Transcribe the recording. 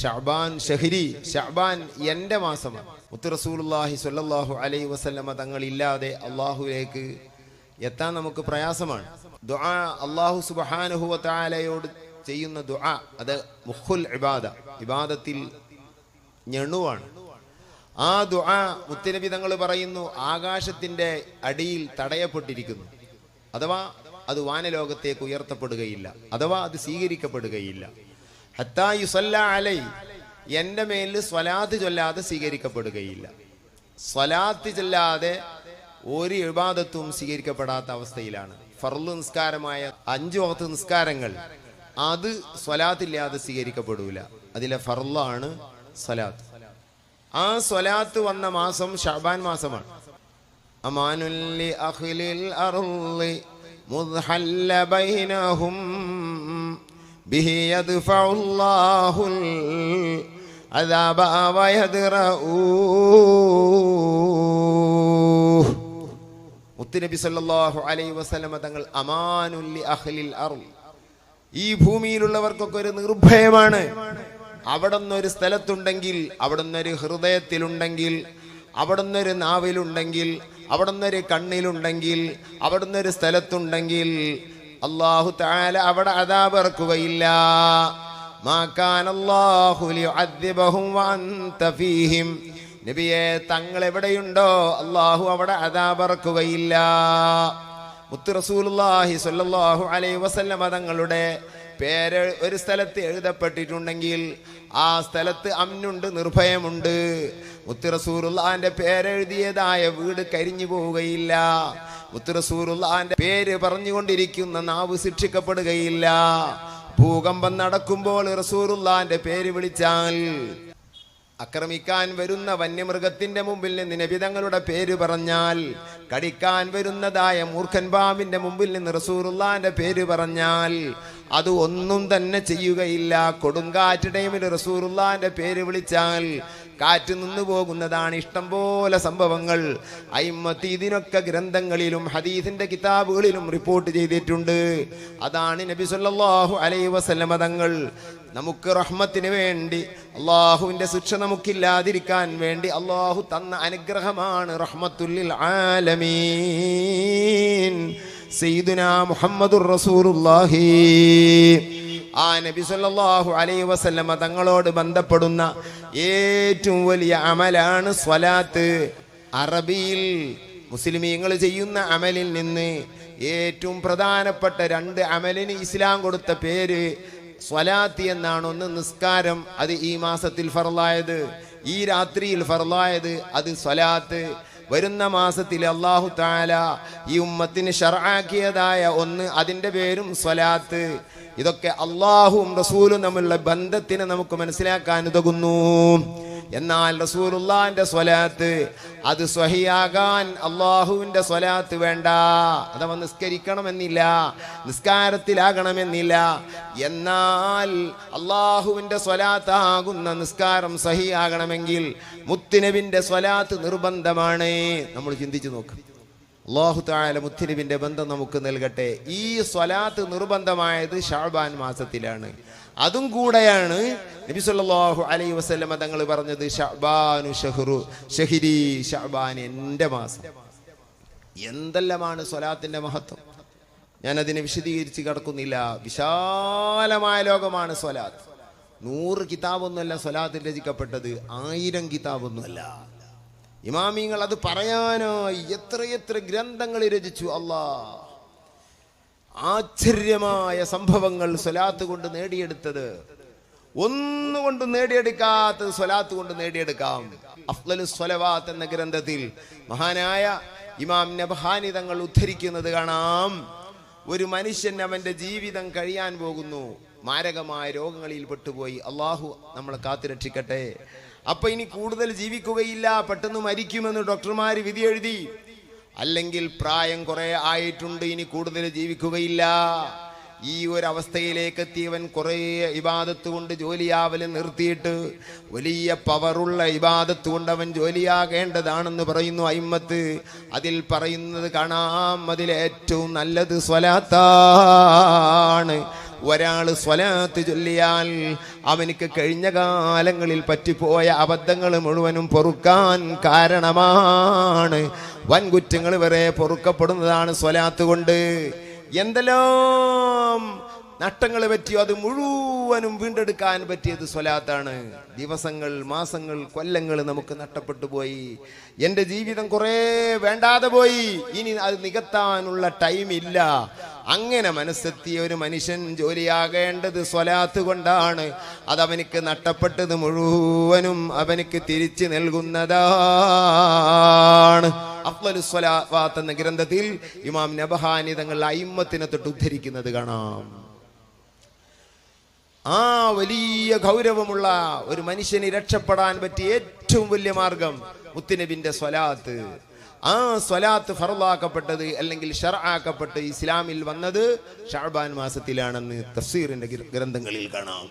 ഷഅബാൻ ഷഹരി ഷഹബാൻ എന്റെ മാസമാണ്. മുത്ത് റസൂലുള്ളാഹി സ്വല്ലല്ലാഹു അലൈഹി വസല്ലമ തങ്ങളില്ലാതെ അള്ളാഹുലേക്ക് എത്താൻ നമുക്ക് പ്രയാസമാണ്. ദുആ അള്ളാഹു സുബ്ഹാനഹു വ ചെയ്യുന്ന ദുആ അത് മുഖുൽ ഇബാദ ഇബാദത്തിൽ ഞെണുവാണ് ആ ദുആ മുത്തനബി തങ്ങൾ പറയുന്നു ആകാശത്തിന്റെ അടിയിൽ തടയപ്പെട്ടിരിക്കുന്നു. അഥവാ അത് വാനലോകത്തേക്ക് ഉയർത്തപ്പെടുകയില്ല. അഥവാ അത് സ്വീകരിക്കപ്പെടുകയില്ല. ഹത്താ യുസല്ല അലൈ എന്റെ മേലിൽ സ്വലാത്ത് ചൊല്ലാതെ സ്വീകരിക്കപ്പെടുകയില്ല. സ്വലാത്ത് ചൊല്ലാതെ ഒരു വിവാദത്വവും സ്വീകരിക്കപ്പെടാത്ത അവസ്ഥയിലാണ്. ഫർൾ നിസ്കാരമായ അഞ്ചു വക്ത നിസ്കാരങ്ങൾ അത് സ്വലാത്തില്ലാതെ സ്വീകരിക്കപ്പെടൂല. അതിലെ ഫർളാണ് സ്വലാത്ത്. ആ സ്വലാത്ത് വന്ന മാസം ഷാബാൻ മാസമാണ്. അമാനുല്ലി അഖിലിൽ അറുള്ളി മുദ്ഹല്ല ബൈനഹും ബിഹി الله അദാബ വയദ്റഊ മുത്തുനബി സല്ലല്ലാഹു അലൈഹി വസല്ലമ തങ്ങൾ അമാനുല്ലി അഹ്ലിൽ അർൾ ഈ ഭൂമിയിലുള്ളവർക്കൊക്കെ ഒരു നിർഭയമാണ്. അവിടെ ഒരു സ്ഥലത്തുണ്ടെങ്കിൽ അവിടെ ഒരു ഹൃദയത്തിലുണ്ടെങ്കിൽ അവിടെ ഒരു നാവിലുണ്ടെങ്കിൽ അവിടെ ഒരു കണ്ണിലുണ്ടെങ്കിൽ അവിടെ ഒരു സ്ഥലത്തുണ്ടെങ്കിൽ അള്ളാഹു താല അവിടെ അതാ ഇറക്കുകയില്ല. മാ കാന അല്ലാഹു ലിയുഅദ്ദിബഹും വഅൻത ഫീഹിം. നബിയെ തങ്ങൾ എവിടെയുണ്ടോ അള്ളാഹു അവിടെ അതാബറക്കുകയില്ല മുത്ത് റസൂലുള്ളാഹി സ്വല്ലല്ലാഹു അലൈഹി വസല്ലമ തങ്ങളുടെ പേര് ഒരു സ്ഥലത്ത് എഴുതപ്പെട്ടിട്ടുണ്ടെങ്കിൽ ആ സ്ഥലത്ത് അമ്നുണ്ട് നിർഭയമുണ്ട്. മുത്ത് പേരെഴുതിയതായ വീട് കരിഞ്ഞു പോവുകയില്ല. മുത്ത് റസൂലുള്ളാന്റെ പേര് പറഞ്ഞുകൊണ്ടിരിക്കുന്ന നാവ് ശിക്ഷിക്കപ്പെടുകയില്ല. ഭൂകമ്പം നടക്കുമ്പോൾ റസൂറുള്ളാന്റെ പേര് വിളിച്ചാൽ ആക്രമിക്കാൻ വരുന്ന വന്യമൃഗത്തിന്റെ മുമ്പിൽ നിന്ന് നബിതങ്ങളുടെ പേര് പറഞ്ഞാൽ കടിക്കാൻ വരുന്നതായ മൂർഖൻ പാമ്പിന്റെ മുമ്പിൽ നിന്ന് റസൂറുള്ളാന്റെ പേര് പറഞ്ഞാൽ അത് ഒന്നും തന്നെ ചെയ്യുകയില്ല. കൊടുങ്കാറ്റ് ടൈമിൽ റസൂറുള്ളാന്റെ പേര് വിളിച്ചാൽ കാറ്റ് നിന്നു പോകുന്നതാണ് ഇഷ്ടം പോലെ സംഭവങ്ങൾ. അയിമത്തി ഇതിനൊക്കെ ഗ്രന്ഥങ്ങളിലും ഹദീസിന്റെ കിതാബുകളിലും റിപ്പോർട്ട് ചെയ്തിട്ടുണ്ട്. അതാണ് നബി സല്ലല്ലാഹു അലൈഹി വസല്ലമ തങ്ങൾ. നമുക്ക് റഹ്മത്തിന് വേണ്ടി അള്ളാഹുവിന്റെ ശിക്ഷ നമുക്കില്ലാതിരിക്കാൻ വേണ്ടി അള്ളാഹു തന്ന അനുഗ്രഹമാണ് റഹ്മത്തുല്ലിൽ ആലമീൻ. സയ്യിദുന മുഹമ്മദുർ റസൂലുള്ളാഹി. ആ നബി സല്ലല്ലാഹു അലൈഹി വസല്ലമ തങ്ങളോട് ബന്ധപ്പെടുന്ന ഏറ്റവും വലിയ അമലാണ് സ്വലാത്ത്. അറബിയിൽ മുസ്ലിമീങ്ങൾ ചെയ്യുന്ന അമലിൽ നിന്ന് ഏറ്റവും പ്രധാനപ്പെട്ട രണ്ട് അമലിന് ഇസ്ലാം കൊടുത്ത പേര് സ്വലാത്തി എന്നാണ്. ഒന്ന് നിസ്കാരം അത് ഈ മാസത്തിൽ ഫറലായത് ഈ രാത്രിയിൽ ഫറലായത് അത് സ്വലാത്ത്. വരുന്ന മാസത്തിൽ അള്ളാഹു താല ഈ ഉമ്മത്തിന് ഷർആക്കിയതായ ഒന്ന് അതിന്റെ പേരും സ്വലാത്ത്. ഇതൊക്കെ അള്ളാഹുവും റസൂലും തമ്മിലുള്ള ബന്ധത്തിന് നമുക്ക് മനസ്സിലാക്കാൻ ഉതകുന്നു. എന്നാൽ റസൂലുള്ളാന്റെ സ്വലാത്ത് അത് സ്വഹിയാകാൻ അള്ളാഹുവിന്റെ സ്വലാത്ത് വേണ്ട. അഥവാ നിസ്കരിക്കണമെന്നില്ല നിസ്കാരത്തിലാകണമെന്നില്ല. എന്നാൽ അള്ളാഹുവിന്റെ സ്വലാത്താകുന്ന നിസ്കാരം സഹിയാകണമെങ്കിൽ മുത്തുനബിന്റെ സ്വലാത്ത് നിർബന്ധമാണ്. നമ്മൾ ചിന്തിച്ചു നോക്ക്. അള്ളാഹു താല മുത്തിനബിന്റെ ബന്ധം നമുക്ക് നൽകട്ടെ. ഈ സ്വലാത്ത് നിർബന്ധമായത് ഷാബാൻ മാസത്തിലാണ്. അതും കൂടെയാണ് നബി സല്ലല്ലാഹു അലൈഹി വസല്ലമ തങ്ങൾ പറഞ്ഞത് ഷഅബാനു ഷഹ്റു ഷഹരി ഷഅബാൻ എന്റെ മാസം. എന്തെല്ലാമാണ് സ്വലാത്തിന്റെ മഹത്വം? ഞാനതിനെ വിശദീകരിച്ച് കിടക്കുന്നില്ല. വിശാലമായ ലോകമാണ് സ്വലാത്ത്. നൂറ് കിതാബൊന്നുമല്ല സ്വലാത്തിൽ രചിക്കപ്പെട്ടത് ആയിരം കിതാബൊന്നുമല്ല. ഇമാമിങ്ങൾ അത് പറയാനായി. എത്രയെത്ര ഗ്രന്ഥങ്ങൾ രചിച്ചു? അല്ലാ ആശ്ചര്യമായ സംഭവങ്ങൾ സ്വലാത്ത് കൊണ്ട് നേടിയെടുത്തത്. ഒന്നുകൊണ്ടും നേടിയെടുക്കാത്തത് സ്വലാത്ത് കൊണ്ട് നേടിയെടുക്കാം. അഫ്ലു സ്വലവാത്ത് എന്ന ഗ്രന്ഥത്തിൽ മഹാനായ ഇമാം നബഹാനി തങ്ങൾ ഉദ്ധരിക്കുന്നത് കാണാം. ഒരു മനുഷ്യൻ അവന്റെ ജീവിതം കഴിയാൻ പോകുന്നു. മാരകമായ രോഗങ്ങളിൽ പെട്ടുപോയി. അള്ളാഹു നമ്മളെ കാത്തുരക്ഷിക്കട്ടെ അപ്പൊ ഇനി കൂടുതൽ ജീവിക്കുകയില്ല. പെട്ടെന്ന് മരിക്കുമെന്ന് ഡോക്ടർമാർ വിധിയെഴുതി. അല്ലെങ്കിൽ പ്രായം കുറെ ആയിട്ടുണ്ട് ഇനി കൂടുതൽ ജീവിക്കുകയില്ല. ഈ ഒരു അവസ്ഥയിലേക്ക് എത്തിയവൻ കുറേ ഇബാദത്ത് കൊണ്ട് ജോലിയാവൽ നിർത്തിയിട്ട് വലിയ പവറുള്ള ഇബാദത്ത് കൊണ്ട് അവൻ ജോലിയാകേണ്ടതാണെന്ന് പറയുന്നു അയിമ്മത്ത്. അതിൽ പറയുന്നത് കാണാം അതിലേറ്റവും നല്ലത് സ്വലാത്താണ്. ഒരാൾ സ്വലാത്ത് ചൊല്ലിയാൽ അവനക്ക് കഴിഞ്ഞ കാലങ്ങളിൽ പറ്റിപ്പോയ അബദ്ധങ്ങൾ മുഴുവനും പൊറുക്കാൻ കാരണമാണ്. വൻകുറ്റങ്ങൾ വരെ പൊറുക്കപ്പെടുന്നതാണ് സ്വലാത്ത് കൊണ്ട്. എന്തെല്ലാം നഷ്ടങ്ങൾ പറ്റിയോ? അത് മുഴുവനും വീണ്ടെടുക്കാൻ പറ്റിയത് സ്വലാത്താണ്. ദിവസങ്ങൾ മാസങ്ങൾ കൊല്ലങ്ങൾ നമുക്ക് നഷ്ടപ്പെട്ടു പോയി. എന്റെ ജീവിതം കുറേ വേണ്ടാതെ പോയി. ഇനി അത് നികത്താനുള്ള ടൈം ഇല്ല. അങ്ങനെ മനസ്സെത്തിയ ഒരു മനുഷ്യൻ ജോലിയാകേണ്ടത് സ്വലാത്ത് കൊണ്ടാണ്. അതവനിക്ക് നഷ്ടപ്പെട്ടത് മുഴുവനും അവനിക്ക് തിരിച്ചു നൽകുന്നതാണ്. അഫ്ലലു സ്വലാവാത്ത് എന്ന ഗ്രന്ഥത്തിൽ ഇമാം നബഹാനി തങ്ങൾ അയിമ്മത്തിനെ തൊട്ട് ഉദ്ധരിക്കുന്നത് കാണാം. ആ വലിയ ഗൗരവമുള്ള ഒരു മനുഷ്യന് രക്ഷപ്പെടാൻ പറ്റിയ ഏറ്റവും വലിയ മാർഗം മുത്തുനബിന്റെ സ്വലാത്ത്. ആ സ്വലാത്ത് ഫറലാക്കപ്പെട്ടത് അല്ലെങ്കിൽ ഷർആക്കപ്പെട്ട് ഇസ്ലാമിൽ വന്നത് ഷാബാൻ മാസത്തിലാണെന്ന് തഫ്സീറിന്റെ ഗ്രന്ഥങ്ങളിൽ കാണാം.